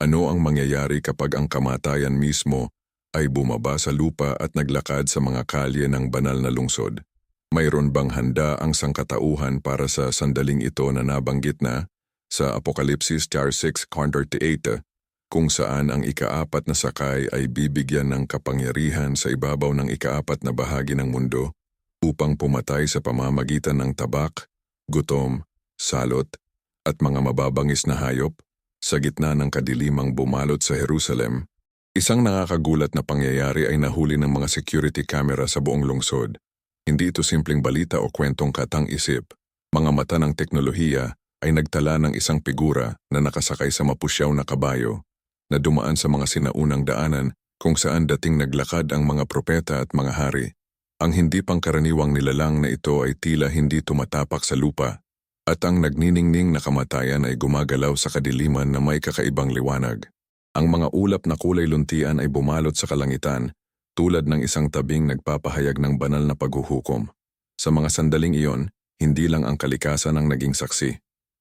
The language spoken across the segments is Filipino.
Ano ang mangyayari kapag ang kamatayan mismo ay bumaba sa lupa at naglakad sa mga kalye ng banal na lungsod? Mayroon bang handa ang sangkatauhan para sa sandaling ito na nabanggit na sa Apokalipsis chapter 6 38 kung saan ang ikaapat na sakay ay bibigyan ng kapangyarihan sa ibabaw ng ikaapat na bahagi ng mundo upang pumatay sa pamamagitan ng tabak, gutom, salot, at mga mababangis na hayop sa gitna ng kadilimang bumalot sa Jerusalem. Isang nakakagulat na pangyayari ay nahuli ng mga security camera sa buong lungsod. Hindi ito simpleng balita o kwentong katang-isip. Mga mata ng teknolohiya ay nagtala ng isang figura na nakasakay sa mapusyaw na kabayo na dumaan sa mga sinaunang daanan kung saan dating naglakad ang mga propeta at mga hari. Ang hindi pangkaraniwang nilalang na ito ay tila hindi tumatapak sa lupa at ang nagniningning na kamatayan ay gumagalaw sa kadiliman na may kakaibang liwanag. Ang mga ulap na kulay luntian ay bumalot sa kalangitan tulad ng isang tabing nagpapahayag ng banal na paghuhukom. Sa mga sandaling iyon, hindi lang ang kalikasan ang naging saksi.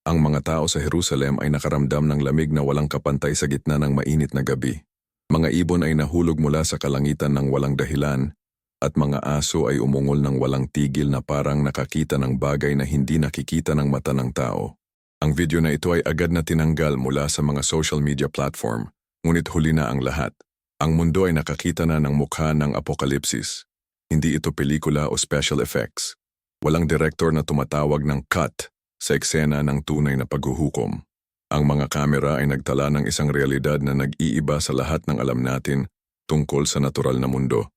Ang mga tao sa Jerusalem ay nakaramdam ng lamig na walang kapantay sa gitna ng mainit na gabi. Mga ibon ay nahulog mula sa kalangitan ng walang dahilan at mga aso ay umungol ng walang tigil na parang nakakita ng bagay na hindi nakikita ng mata ng tao. Ang video na ito ay agad na tinanggal mula sa mga social media platform, ngunit huli na ang lahat. Ang mundo ay nakakita na ng mukha ng apokalipsis. Hindi ito pelikula o special effects. Walang direktor na tumatawag ng cut sa eksena ng tunay na paghuhukom. Ang mga kamera ay nagtala ng isang realidad na nag-iiba sa lahat ng alam natin tungkol sa natural na mundo.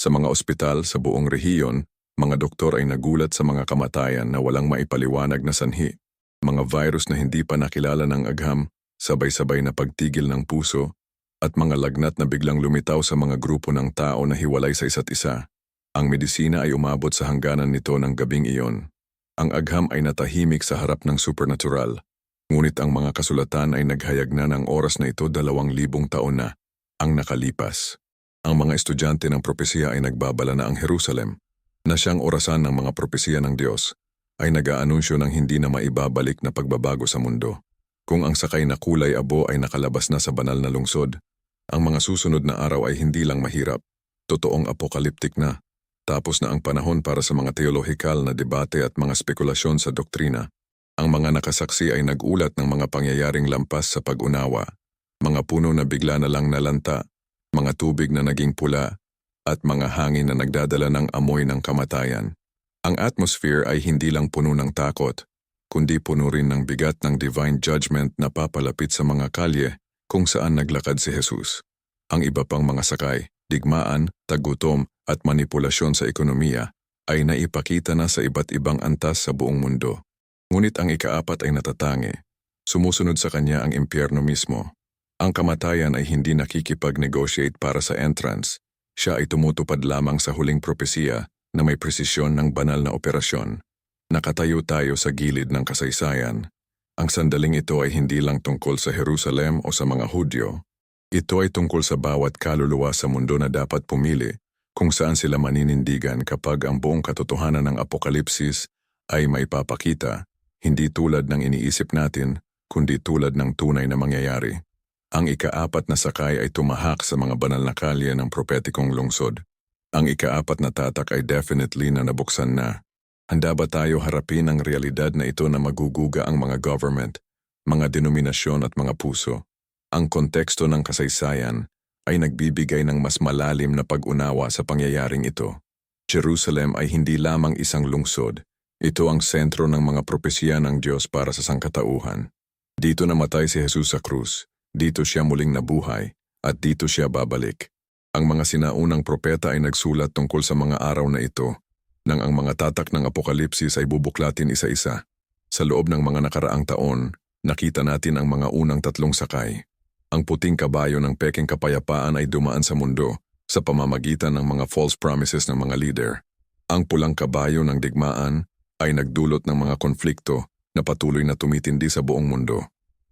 Sa mga ospital sa buong rehiyon, mga doktor ay nagulat sa mga kamatayan na walang maipaliwanag na sanhi. Mga virus na hindi pa nakilala ng agham, sabay-sabay na pagtigil ng puso, at mga lagnat na biglang lumitaw sa mga grupo ng tao na hiwalay sa isa't isa. Ang medisina ay umabot sa hangganan nito ng gabing iyon. Ang agham ay natahimik sa harap ng supernatural, ngunit ang mga kasulatan ay naghayag na ng oras na ito dalawang libong taon na ang nakalipas. Ang mga estudyante ng propesiya ay nagbabala na ang Jerusalem, na siyang orasan ng mga propesiya ng Diyos, ay nag-aanunsyo ng hindi na maibabalik na pagbabago sa mundo. Kung ang sakay na kulay abo ay nakalabas na sa banal na lungsod, ang mga susunod na araw ay hindi lang mahirap, totoong apokaliptik na, tapos na ang panahon para sa mga teolohikal na debate at mga spekulasyon sa doktrina. Ang mga nakasaksi ay nagulat ng mga pangyayaring lampas sa pag-unawa, mga puno na bigla na lang nalanta mga tubig na naging pula, at mga hangin na nagdadala ng amoy ng kamatayan. Ang atmosphere ay hindi lang puno ng takot, kundi puno rin ng bigat ng divine judgment na papalapit sa mga kalye kung saan naglakad si Jesus. Ang iba pang mga sakay, digmaan, tagutom at manipulasyon sa ekonomiya ay naipakita na sa iba't ibang antas sa buong mundo. Ngunit ang ikaapat ay natatangi. Sumusunod sa kanya ang impyerno mismo. Ang kamatayan ay hindi nakikipag-negotiate para sa entrance. Siya ay tumutupad lamang sa huling propesiya na may presisyon ng banal na operasyon. Nakatayo tayo sa gilid ng kasaysayan. Ang sandaling ito ay hindi lang tungkol sa Jerusalem o sa mga Hudyo. Ito ay tungkol sa bawat kaluluwa sa mundo na dapat pumili kung saan sila maninindigan kapag ang buong katotohanan ng apokalipsis ay maipapakita, hindi tulad ng iniisip natin, kundi tulad ng tunay na mangyayari. Ang ikaapat na sakay ay tumahak sa mga banal na kalye ng propetikong lungsod. Ang ikaapat na tatak ay definitely na nabuksan na. Handa ba tayo harapin ang realidad na ito na maguguga ang mga government, mga denominasyon at mga puso? Ang konteksto ng kasaysayan ay nagbibigay ng mas malalim na pag-unawa sa pangyayaring ito. Jerusalem ay hindi lamang isang lungsod, ito ang sentro ng mga propesya ng Diyos para sa sangkatauhan. Dito namatay si Jesus sa krus, dito siya muling nabuhay at dito siya babalik. Ang mga sinaunang propeta ay nagsulat tungkol sa mga araw na ito nang ang mga tatak ng apokalipsis ay bubuklatin isa-isa. Sa loob ng mga nakaraang taon, nakita natin ang mga unang tatlong sakay. Ang puting kabayo ng peking kapayapaan ay dumaan sa mundo sa pamamagitan ng mga false promises ng mga leader. Ang pulang kabayo ng digmaan ay nagdulot ng mga konflikto na patuloy na tumitindi sa buong mundo.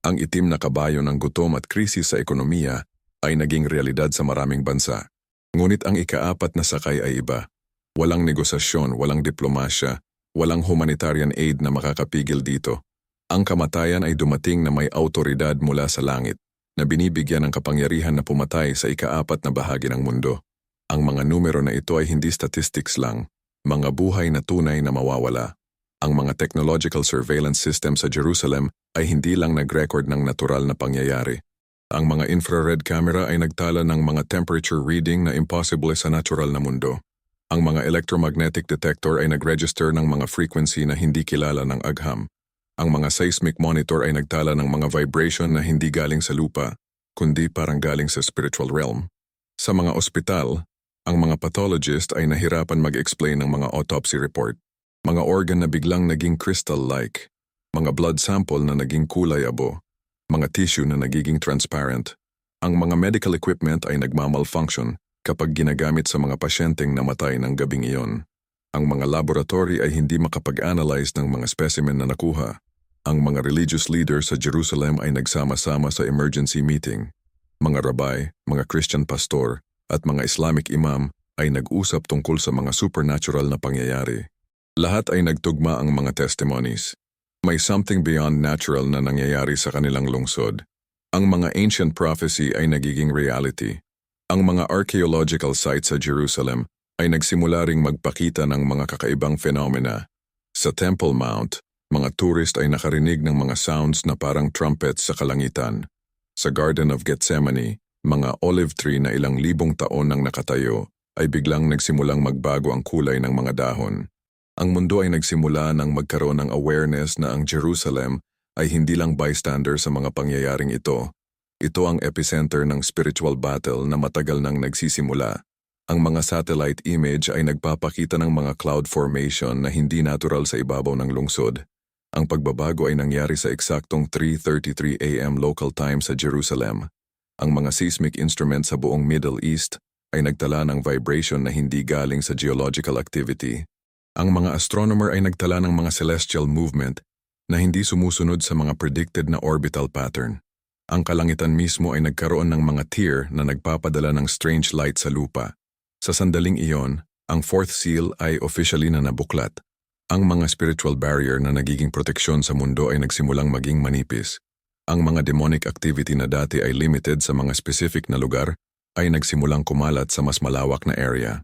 Ang itim na kabayo ng gutom at krisis sa ekonomiya ay naging realidad sa maraming bansa. Ngunit ang ikaapat na sakay ay iba. Walang negosasyon, walang diplomasya, walang humanitarian aid na makakapigil dito. Ang kamatayan ay dumating na may autoridad mula sa langit. na binibigyan ng kapangyarihan na pumatay sa ikaapat na bahagi ng mundo. Ang mga numero na ito ay hindi statistics lang, mga buhay na tunay na mawawala. Ang mga technological surveillance system sa Jerusalem ay hindi lang nag-record ng natural na pangyayari. Ang mga infrared camera ay nagtala ng mga temperature reading na impossible sa natural na mundo. Ang mga electromagnetic detector ay nag-register ng mga frequency na hindi kilala ng agham. Ang mga seismic monitor ay nagtala ng mga vibration na hindi galing sa lupa, kundi parang galing sa spiritual realm. Sa mga ospital, ang mga pathologist ay nahirapan mag-explain ng mga autopsy report. Mga organ na biglang naging crystal-like, mga blood sample na naging kulay abo, mga tissue na nagiging transparent. Ang mga medical equipment ay nagmamalfunction kapag ginagamit sa mga pasyenteng namatay ng gabing iyon. Ang mga laboratory ay hindi makapag-analyze ng mga specimen na nakuha. Ang mga religious leaders sa Jerusalem ay nagsama-sama sa emergency meeting. Mga rabay, mga Christian pastor, at mga Islamic imam ay nag-usap tungkol sa mga supernatural na pangyayari. Lahat ay nagtugma ang mga testimonies. May something beyond natural na nangyayari sa kanilang lungsod. Ang mga ancient prophecy ay nagiging reality. Ang mga archaeological sites sa Jerusalem ay nagsimula ring magpakita ng mga kakaibang phenomena. Sa Temple Mount, mga tourist ay nakarinig ng mga sounds na parang trumpets sa kalangitan. Sa Garden of Gethsemane, mga olive tree na ilang libong taon nang nakatayo ay biglang nagsimulang magbago ang kulay ng mga dahon. Ang mundo ay nagsimula nang magkaroon ng awareness na ang Jerusalem ay hindi lang bystander sa mga pangyayaring ito. Ito ang epicenter ng spiritual battle na matagal nang nagsisimula. Ang mga satellite image ay nagpapakita ng mga cloud formation na hindi natural sa ibabaw ng lungsod. Ang pagbabago ay nangyari sa eksaktong 3.33 a.m. local time sa Jerusalem. Ang mga seismic instruments sa buong Middle East ay nagtala ng vibration na hindi galing sa geological activity. Ang mga astronomer ay nagtala ng mga celestial movement na hindi sumusunod sa mga predicted na orbital pattern. Ang kalangitan mismo ay nagkaroon ng mga tear na nagpapadala ng strange light sa lupa. Sa sandaling iyon, ang fourth seal ay officially na nabuklat. Ang mga spiritual barrier na nagiging proteksyon sa mundo ay nagsimulang maging manipis. Ang mga demonic activity na dati ay limited sa mga specific na lugar ay nagsimulang kumalat sa mas malawak na area.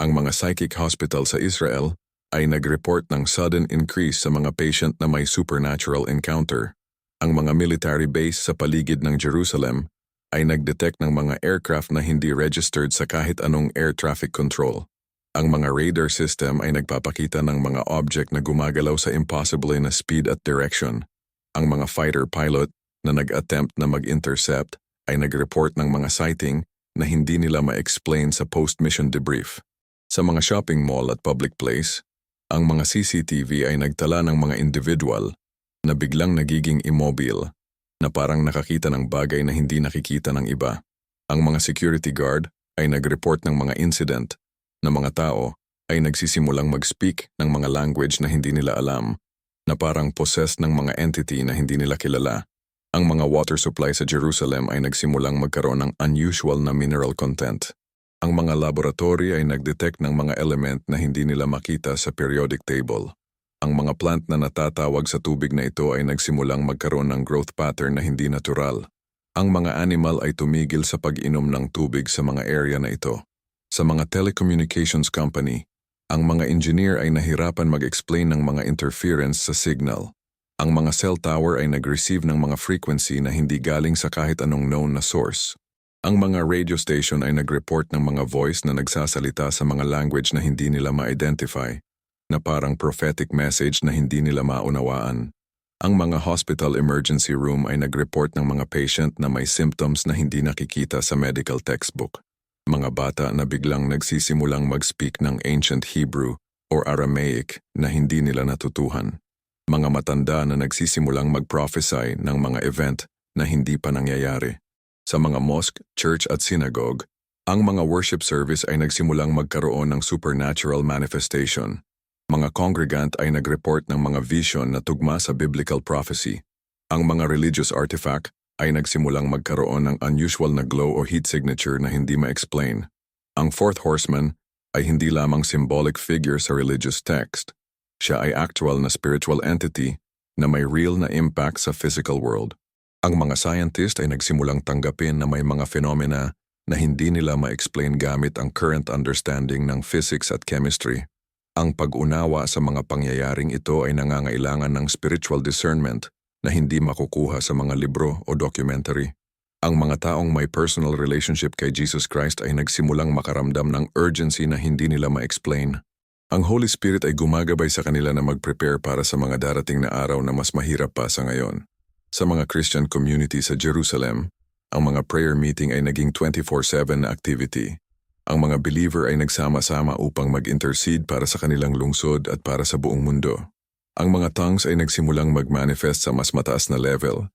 Ang mga psychic hospital sa Israel ay nag-report ng sudden increase sa mga patient na may supernatural encounter. Ang mga military base sa paligid ng Jerusalem ay nag-detect ng mga aircraft na hindi registered sa kahit anong air traffic control. Ang mga radar system ay nagpapakita ng mga object na gumagalaw sa impossible na speed at direction. Ang mga fighter pilot na nag-attempt na mag-intercept ay nag-report ng mga sighting na hindi nila ma-explain sa post-mission debrief. Sa mga shopping mall at public place, ang mga CCTV ay nagtala ng mga individual na biglang nagiging immobile na parang nakakita ng bagay na hindi nakikita ng iba. Ang mga security guard ay nag-report ng mga incident na mga tao ay nagsisimulang mag-speak ng mga language na hindi nila alam, na parang possessed ng mga entity na hindi nila kilala. Ang mga water supply sa Jerusalem ay nagsimulang magkaroon ng unusual na mineral content. Ang mga laboratory ay nagdetect ng mga element na hindi nila makita sa periodic table. Ang mga plant na natatawag sa tubig na ito ay nagsimulang magkaroon ng growth pattern na hindi natural. Ang mga animal ay tumigil sa pag-inom ng tubig sa mga area na ito. Sa mga telecommunications company, ang mga engineer ay nahirapan mag-explain ng mga interference sa signal. Ang mga cell tower ay nag-receive ng mga frequency na hindi galing sa kahit anong known na source. Ang mga radio station ay nag-report ng mga voice na nagsasalita sa mga language na hindi nila ma-identify, na parang prophetic message na hindi nila maunawaan. Ang mga hospital emergency room ay nag-report ng mga patient na may symptoms na hindi nakikita sa medical textbook. Mga bata na biglang nagsisimulang mag-speak ng ancient Hebrew or Aramaic na hindi nila natutuhan. Mga matanda na nagsisimulang mag-prophesy ng mga event na hindi pa nangyayari. Sa mga mosque, church at synagogue, ang mga worship service ay nagsimulang magkaroon ng supernatural manifestation. Mga congregant ay nag-report ng mga vision na tugma sa biblical prophecy. Ang mga religious artifact ay nagsimulang magkaroon ng unusual na glow o heat signature na hindi ma-explain. Ang fourth horseman ay hindi lamang symbolic figure sa religious text. Siya ay actual na spiritual entity na may real na impact sa physical world. Ang mga scientist ay nagsimulang tanggapin na may mga phenomena na hindi nila ma-explain gamit ang current understanding ng physics at chemistry. Ang pag-unawa sa mga pangyayaring ito ay nangangailangan ng spiritual discernment na hindi makukuha sa mga libro o documentary. Ang mga taong may personal relationship kay Jesus Christ ay nagsimulang makaramdam ng urgency na hindi nila ma-explain. Ang Holy Spirit ay gumagabay sa kanila na mag-prepare para sa mga darating na araw na mas mahirap pa sa ngayon. Sa mga Christian community sa Jerusalem, ang mga prayer meeting ay naging 24-7 na activity. Ang mga believer ay nagsama-sama upang mag-intercede para sa kanilang lungsod at para sa buong mundo. Ang mga tongues ay nagsimulang mag-manifest sa mas mataas na level,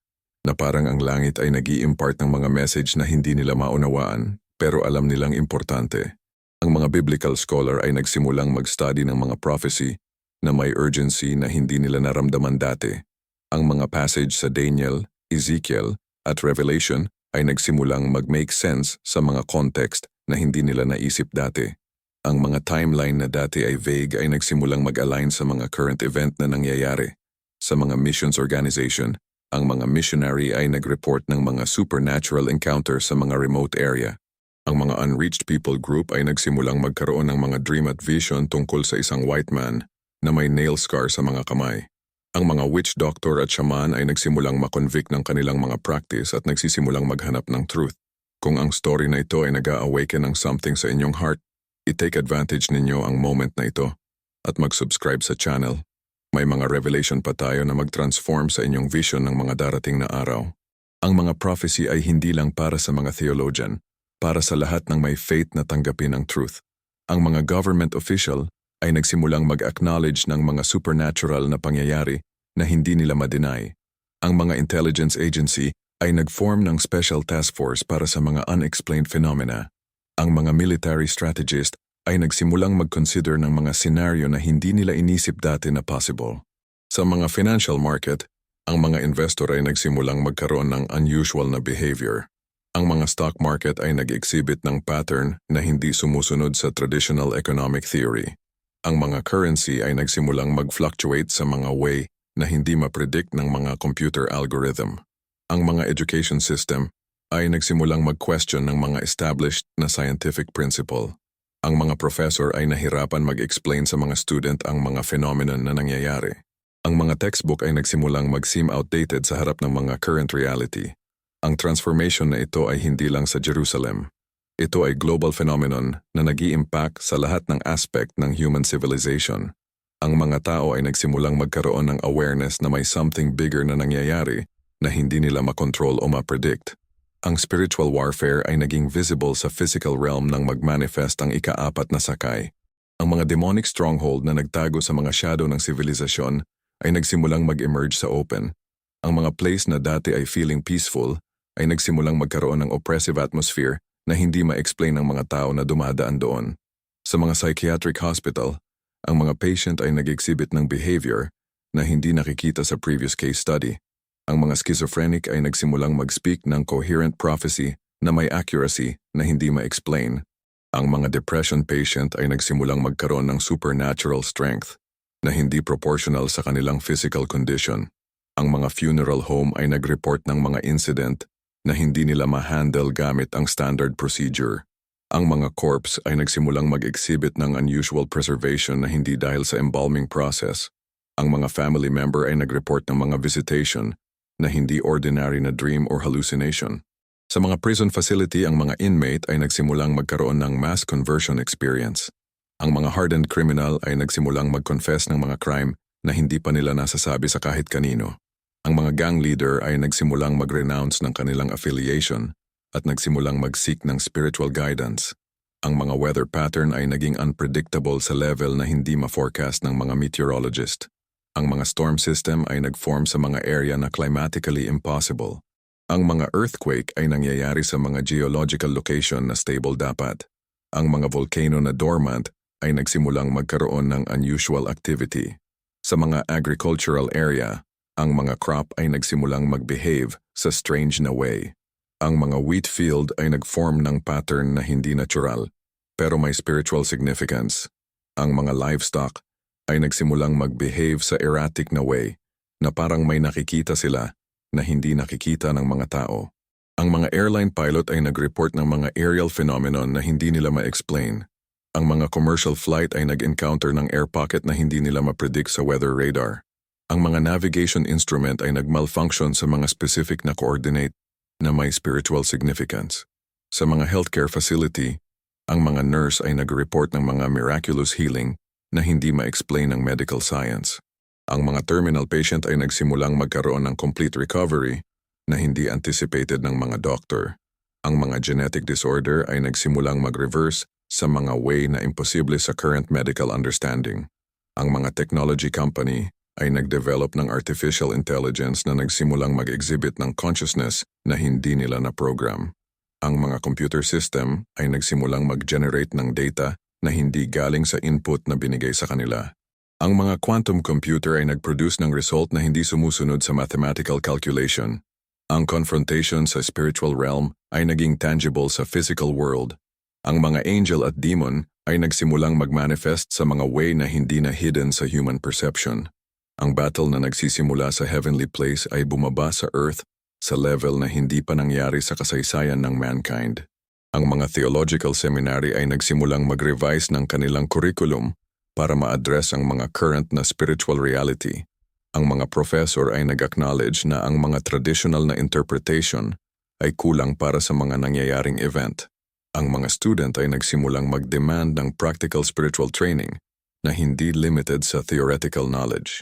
na parang ang langit ay nag impart ng mga message na hindi nila maunawaan, pero alam nilang importante. Ang mga biblical scholar ay nagsimulang mag-study ng mga prophecy na may urgency na hindi nila naramdaman dati. Ang mga passage sa Daniel, Ezekiel, at Revelation ay nagsimulang mag-make sense sa mga context na hindi nila naisip dati. Ang mga timeline na dati ay vague ay nagsimulang mag-align sa mga current event na nangyayari. Sa mga missions organization, ang mga missionary ay nag-report ng mga supernatural encounter sa mga remote area. Ang mga unreached people group ay nagsimulang magkaroon ng mga dream at vision tungkol sa isang white man na may nail scar sa mga kamay. Ang mga witch doctor at shaman ay nagsimulang makonvict ng kanilang mga practice at nagsisimulang maghanap ng truth. Kung ang story na ito ay nag-awaken ng something sa inyong heart, i-take advantage ninyo ang moment na ito at mag-subscribe sa channel. May mga revelation pa tayo na mag-transform sa inyong vision ng mga darating na araw. Ang mga prophecy ay hindi lang para sa mga theologian, para sa lahat ng may faith na tanggapin ang truth. Ang mga government official ay nagsimulang mag-acknowledge ng mga supernatural na pangyayari na hindi nila ma-deny. Ang mga intelligence agency ay nag-form ng special task force para sa mga unexplained phenomena. Ang mga military strategist ay nagsimulang mag-consider ng mga senaryo na hindi nila inisip dati na possible. Sa mga financial market, ang mga investor ay nagsimulang magkaroon ng unusual na behavior. Ang mga stock market ay nag-exhibit ng pattern na hindi sumusunod sa traditional economic theory. Ang mga currency ay nagsimulang mag-fluctuate sa mga way na hindi ma-predict ng mga computer algorithm. Ang mga education system ay nagsimulang mag-question ng mga established na scientific principle. Ang mga professor ay nahirapan mag-explain sa mga student ang mga phenomenon na nangyayari. Ang mga textbook ay nagsimulang mag-seem outdated sa harap ng mga current reality. Ang transformation na ito ay hindi lang sa Jerusalem. Ito ay global phenomenon na nag impact sa lahat ng aspect ng human civilization. Ang mga tao ay nagsimulang magkaroon ng awareness na may something bigger na nangyayari na hindi nila makontrol o ma-predict. Ang spiritual warfare ay naging visible sa physical realm nang magmanifest ang ikaapat na sakay. Ang mga demonic stronghold na nagtago sa mga shadow ng sivilisasyon ay nagsimulang mag-emerge sa open. Ang mga place na dati ay feeling peaceful ay nagsimulang magkaroon ng oppressive atmosphere na hindi ma-explain ng mga tao na dumadaan doon. Sa mga psychiatric hospital, ang mga patient ay nag-exhibit ng behavior na hindi nakikita sa previous case study. Ang mga schizophrenic ay nagsimulang mag-speak ng coherent prophecy na may accuracy na hindi ma-explain. Ang mga depression patient ay nagsimulang magkaroon ng supernatural strength na hindi proportional sa kanilang physical condition. Ang mga funeral home ay nag-report ng mga incident na hindi nila ma-handle gamit ang standard procedure. Ang mga corpse ay nagsimulang mag-exhibit ng unusual preservation na hindi dahil sa embalming process. Ang mga family member ay nag-report ng mga visitation na hindi ordinary na dream or hallucination. Sa mga prison facility, ang mga inmate ay nagsimulang magkaroon ng mass conversion experience. Ang mga hardened criminal ay nagsimulang mag-confess ng mga crime na hindi pa nila nasasabi sa kahit kanino. Ang mga gang leader ay nagsimulang mag-renounce ng kanilang affiliation at nagsimulang mag-seek ng spiritual guidance. Ang mga weather pattern ay naging unpredictable sa level na hindi ma-forecast ng mga meteorologist. Ang mga storm system ay nag-form sa mga area na climatically impossible. Ang mga earthquake ay nangyayari sa mga geological location na stable dapat. Ang mga volcano na dormant ay nagsimulang magkaroon ng unusual activity. Sa mga agricultural area, ang mga crop ay nagsimulang mag-behave sa strange na way. Ang mga wheat field ay nag-form ng pattern na hindi natural, pero may spiritual significance. Ang mga livestock ay nagsimulang mag-behave sa erratic na way, na parang may nakikita sila, na hindi nakikita ng mga tao. Ang mga airline pilot ay nag-report ng mga aerial phenomenon na hindi nila ma-explain. Ang mga commercial flight ay nag-encounter ng air pocket na hindi nila ma-predict sa weather radar. Ang mga navigation instrument ay nag-malfunction sa mga specific na coordinate na may spiritual significance. Sa mga healthcare facility, ang mga nurse ay nag-report ng mga miraculous healing na hindi ma-explain ng medical science. Ang mga terminal patient ay nagsimulang magkaroon ng complete recovery na hindi anticipated ng mga doctor. Ang mga genetic disorder ay nagsimulang mag-reverse sa mga way na imposible sa current medical understanding. Ang mga technology company ay nag-develop ng artificial intelligence na nagsimulang mag-exhibit ng consciousness na hindi nila na-program. Ang mga computer system ay nagsimulang mag-generate ng data na hindi galing sa input na binigay sa kanila. Ang mga quantum computer ay nag-produce ng result na hindi sumusunod sa mathematical calculation. Ang confrontation sa spiritual realm ay naging tangible sa physical world. Ang mga angel at demon ay nagsimulang mag-manifest sa mga way na hindi na hidden sa human perception. Ang battle na nagsisimula sa heavenly place ay bumaba sa earth sa level na hindi pa nangyari sa kasaysayan ng mankind. Ang mga theological seminary ay nagsimulang mag-revise ng kanilang curriculum para ma-address ang mga current na spiritual reality. Ang mga professor ay nag-acknowledge na ang mga traditional na interpretation ay kulang para sa mga nangyayaring event. Ang mga student ay nagsimulang mag-demand ng practical spiritual training na hindi limited sa theoretical knowledge.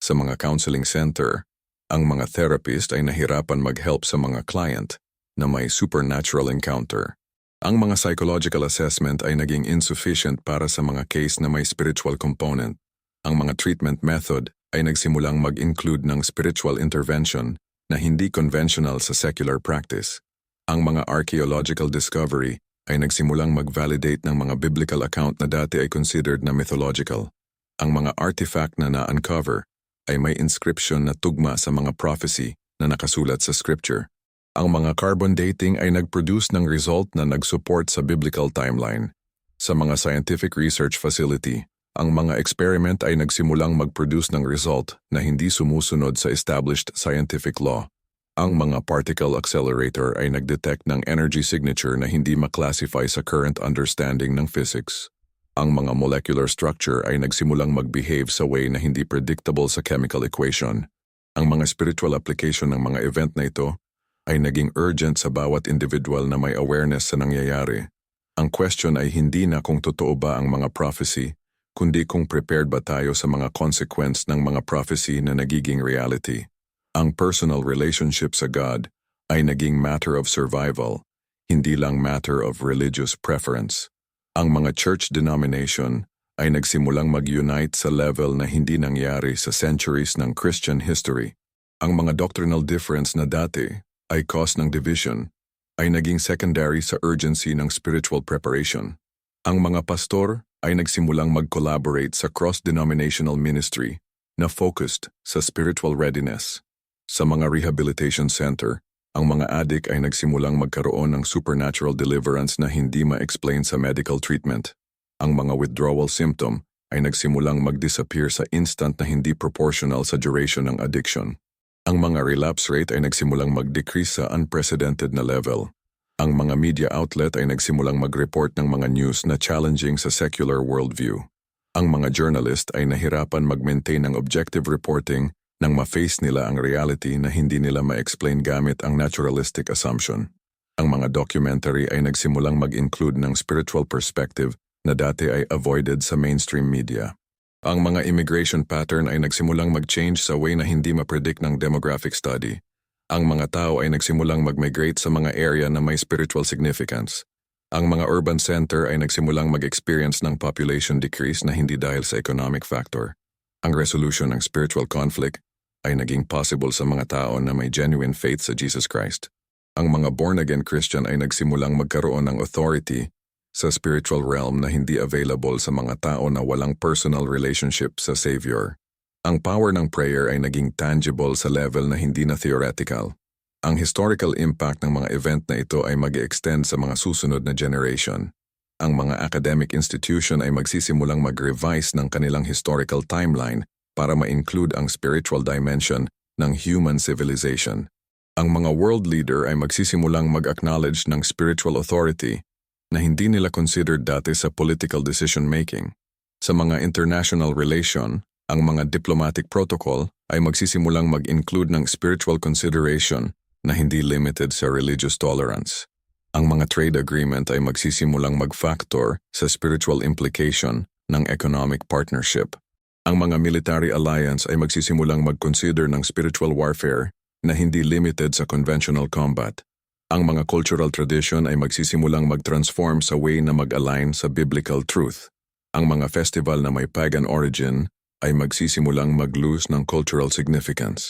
Sa mga counseling center, ang mga therapist ay nahirapan mag-help sa mga client na may supernatural encounter. Ang mga psychological assessment ay naging insufficient para sa mga case na may spiritual component. Ang mga treatment method ay nagsimulang mag-include ng spiritual intervention na hindi conventional sa secular practice. Ang mga archaeological discovery ay nagsimulang mag-validate ng mga biblical account na dati ay considered na mythological. Ang mga artifact na na-uncover ay may inscription na tugma sa mga prophecy na nakasulat sa scripture. Ang mga carbon dating ay nag-produce ng result na nag-support sa biblical timeline. Sa mga scientific research facility, ang mga experiment ay nagsimulang mag-produce ng result na hindi sumusunod sa established scientific law. Ang mga particle accelerator ay nag-detect ng energy signature na hindi maklasify sa current understanding ng physics. Ang mga molecular structure ay nagsimulang mag-behave sa way na hindi predictable sa chemical equation. Ang mga spiritual application ng mga event na ito ay naging urgent sa bawat individual na may awareness sa nangyayari. Ang question ay hindi na kung totoo ba ang mga prophecy, kundi kung prepared ba tayo sa mga consequence ng mga prophecy na nagiging reality. Ang personal relationship sa God ay naging matter of survival, hindi lang matter of religious preference. Ang mga church denomination ay nagsimulang mag-unite sa level na hindi nangyari sa centuries ng Christian history. Ang mga doctrinal difference na dati ay cause ng division, ay naging secondary sa urgency ng spiritual preparation. Ang mga pastor ay nagsimulang mag-collaborate sa cross-denominational ministry na focused sa spiritual readiness. Sa mga rehabilitation center, ang mga adik ay nagsimulang magkaroon ng supernatural deliverance na hindi ma-explain sa medical treatment. Ang mga withdrawal symptom ay nagsimulang mag-disappear sa instant na hindi proportional sa duration ng addiction. Ang mga relapse rate ay nagsimulang mag-decrease sa unprecedented na level. Ang mga media outlet ay nagsimulang mag-report ng mga news na challenging sa secular worldview. Ang mga journalist ay nahirapan mag-maintain ng objective reporting nang ma-face nila ang reality na hindi nila ma-explain gamit ang naturalistic assumption. Ang mga documentary ay nagsimulang mag-include ng spiritual perspective na dati ay avoided sa mainstream media. Ang mga immigration pattern ay nagsimulang mag-change sa way na hindi mapredict ng demographic study. Ang mga tao ay nagsimulang mag-migrate sa mga area na may spiritual significance. Ang mga urban center ay nagsimulang mag-experience ng population decrease na hindi dahil sa economic factor. Ang resolution ng spiritual conflict ay naging possible sa mga tao na may genuine faith sa Jesus Christ. Ang mga born-again Christian ay nagsimulang magkaroon ng authority sa spiritual realm na hindi available sa mga tao na walang personal relationship sa Savior. Ang power ng prayer ay naging tangible sa level na hindi na theoretical. Ang historical impact ng mga event na ito ay mag extend sa mga susunod na generation. Ang mga academic institution ay magsisimulang mag-revise ng kanilang historical timeline para ma-include ang spiritual dimension ng human civilization. Ang mga world leader ay magsisimulang mag-acknowledge ng spiritual authority na hindi nila considered dati sa political decision-making. Sa mga international relation, ang mga diplomatic protocol ay magsisimulang mag-include ng spiritual consideration na hindi limited sa religious tolerance. Ang mga trade agreement ay magsisimulang mag-factor sa spiritual implication ng economic partnership. Ang mga military alliance ay magsisimulang mag-consider ng spiritual warfare na hindi limited sa conventional combat. Ang mga cultural tradition ay magsisimulang mag-transform sa way na mag-align sa biblical truth. Ang mga festival na may pagan origin ay magsisimulang mag-lose ng cultural significance.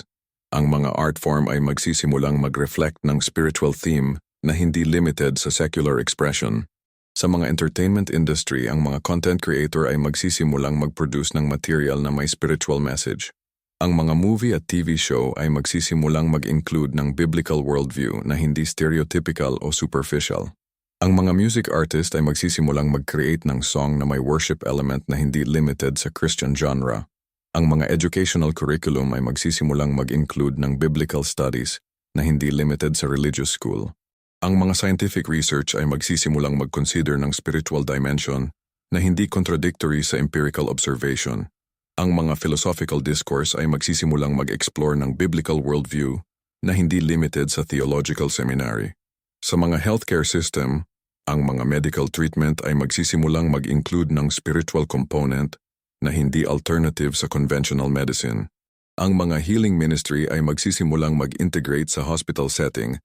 Ang mga art form ay magsisimulang mag-reflect ng spiritual theme na hindi limited sa secular expression. Sa mga entertainment industry, ang mga content creator ay magsisimulang mag-produce ng material na may spiritual message. Ang mga movie at TV show ay magsisimulang mag-include ng biblical worldview na hindi stereotypical o superficial. Ang mga music artist ay magsisimulang mag-create ng song na may worship element na hindi limited sa Christian genre. Ang mga educational curriculum ay magsisimulang mag-include ng biblical studies na hindi limited sa religious school. Ang mga scientific research ay magsisimulang mag-consider ng spiritual dimension na hindi contradictory sa empirical observation. Ang mga philosophical discourse ay magsisimulang mag-explore ng biblical worldview na hindi limited sa theological seminary. Sa mga healthcare system, ang mga medical treatment ay magsisimulang mag-include ng spiritual component na hindi alternative sa conventional medicine. Ang mga healing ministry ay magsisimulang mag-integrate sa hospital setting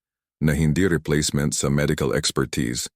na hindi replacement sa medical expertise,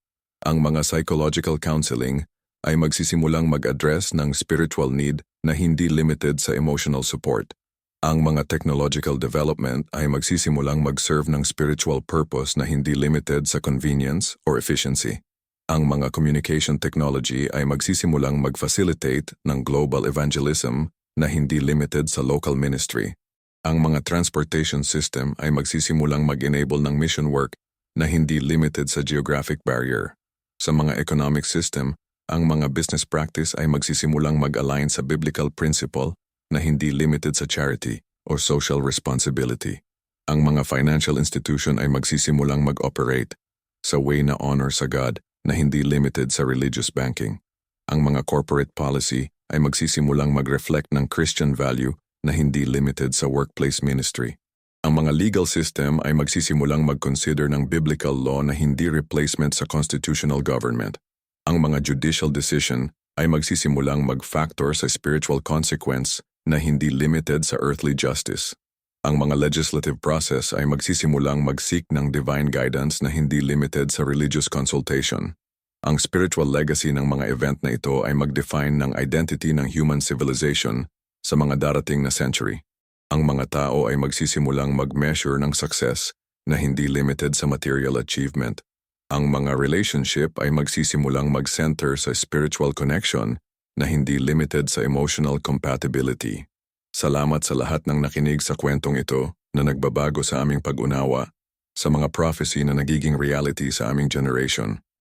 ang mga psychological counseling ay magsisimulang mag-address ng spiritual need na hindi limited sa emotional support. Ang mga technological development ay magsisimulang mag-serve ng spiritual purpose na hindi limited sa convenience or efficiency. Ang mga communication technology ay magsisimulang mag-facilitate ng global evangelism na hindi limited sa local ministry. Ang mga transportation system ay magsisimulang mag-enable ng mission work na hindi limited sa geographic barrier. Sa mga economic system, ang mga business practice ay magsisimulang mag-align sa biblical principle na hindi limited sa charity o social responsibility. Ang mga financial institution ay magsisimulang mag-operate sa way na honor sa God na hindi limited sa religious banking. Ang mga corporate policy ay magsisimulang mag-reflect ng Christian value na hindi limited sa workplace ministry. Ang mga legal system ay magsisimulang mag-consider ng biblical law na hindi replacement sa constitutional government. Ang mga judicial decision ay magsisimulang mag-factor sa spiritual consequence na hindi limited sa earthly justice. Ang mga legislative process ay magsisimulang mag-seek ng divine guidance na hindi limited sa religious consultation. Ang spiritual legacy ng mga event na ito ay mag-define ng identity ng human civilization sa mga darating na century, ang mga tao ay magsisimulang mag-measure ng success na hindi limited sa material achievement. Ang mga relationship ay magsisimulang mag-center sa spiritual connection na hindi limited sa emotional compatibility. Salamat sa lahat ng nakinig sa kwentong ito na nagbabago sa aming pag-unawa sa mga prophecy na nagiging reality sa aming generation.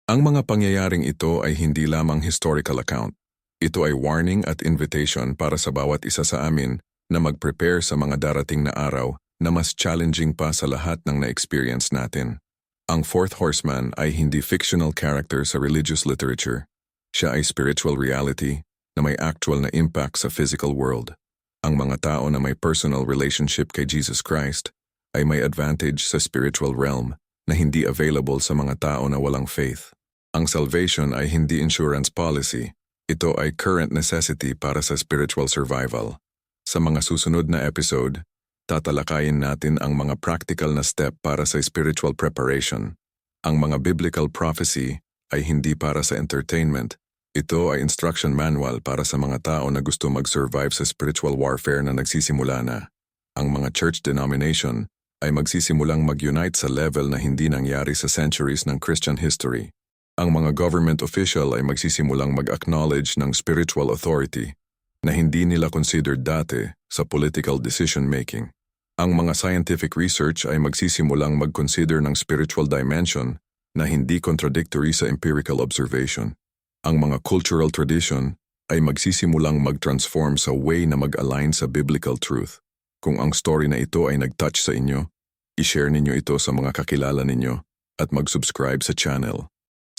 Ang mga pangyayaring ito ay hindi lamang historical account. Ito ay warning at invitation para sa bawat isa sa amin na mag-prepare sa mga darating na araw na mas challenging pa sa lahat ng na-experience natin. Ang fourth horseman ay hindi fictional character sa religious literature. Siya ay spiritual reality na may actual na impact sa physical world. Ang mga tao na may personal relationship kay Jesus Christ ay may advantage sa spiritual realm na hindi available sa mga tao na walang faith. Ang salvation ay hindi insurance policy, ito ay current necessity para sa spiritual survival. Sa mga susunod na episode, tatalakayin natin ang mga practical na step para sa spiritual preparation. Ang mga biblical prophecy ay hindi para sa entertainment. Ito ay instruction manual para sa mga tao na gusto mag-survive sa spiritual warfare na nagsisimula na. Ang mga church denomination ay magsisimulang mag-unite sa level na hindi nangyari sa centuries ng Christian history. Ang mga government official ay magsisimulang mag-acknowledge ng spiritual authority na hindi nila considered dati sa political decision-making. Ang mga scientific research ay magsisimulang mag-consider ng spiritual dimension na hindi contradictory sa empirical observation. Ang mga cultural tradition ay magsisimulang mag-transform sa way na mag-align sa biblical truth. Kung ang story na ito ay nag-touch sa inyo, i-share ninyo ito sa mga kakilala ninyo at mag-subscribe sa channel.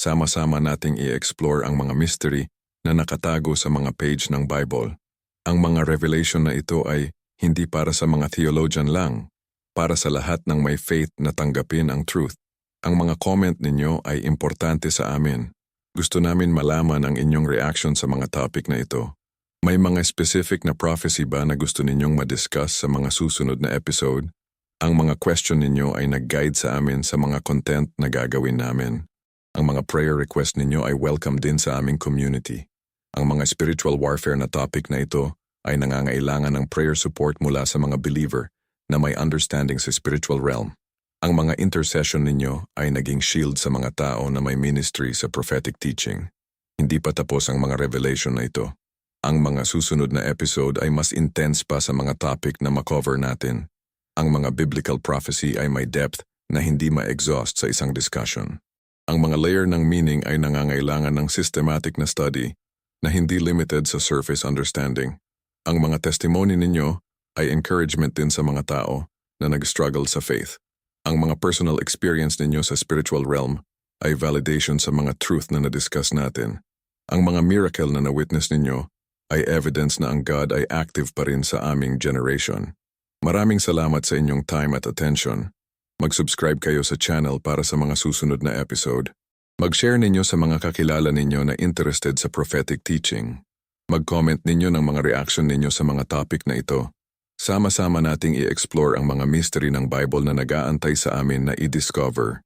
Sama-sama nating i-explore ang mga mystery na nakatago sa mga page ng Bible. Ang mga revelation na ito ay hindi para sa mga theologian lang, para sa lahat ng may faith na tanggapin ang truth. Ang mga comment ninyo ay importante sa amin. Gusto namin malaman ang inyong reaction sa mga topic na ito. May mga specific na prophecy ba na gusto ninyong ma-discuss sa mga susunod na episode? Ang mga question ninyo ay nag-guide sa amin sa mga content na gagawin namin. Ang mga prayer request ninyo ay welcome din sa aming community. Ang mga spiritual warfare na topic na ito ay nangangailangan ng prayer support mula sa mga believer na may understanding sa spiritual realm. Ang mga intercession ninyo ay naging shield sa mga tao na may ministry sa prophetic teaching. Hindi pa tapos ang mga revelation na ito. Ang mga susunod na episode ay mas intense pa sa mga topic na makover natin. Ang mga biblical prophecy ay may depth na hindi ma-exhaust sa isang discussion. Ang mga layer ng meaning ay nangangailangan ng systematic na study na hindi limited sa surface understanding. Ang mga testimony ninyo ay encouragement din sa mga tao na nag-struggle sa faith. Ang mga personal experience ninyo sa spiritual realm ay validation sa mga truth na na-discuss natin. Ang mga miracle na na-witness ninyo ay evidence na ang God ay active pa rin sa aming generation. Maraming salamat sa inyong time at attention. Mag-subscribe kayo sa channel para sa mga susunod na episode. Mag-share ninyo sa mga kakilala ninyo na interested sa prophetic teaching. Mag-comment ninyo ng mga reaction ninyo sa mga topic na ito. Sama-sama nating i-explore ang mga mystery ng Bible na nag-aantay sa amin na i-discover.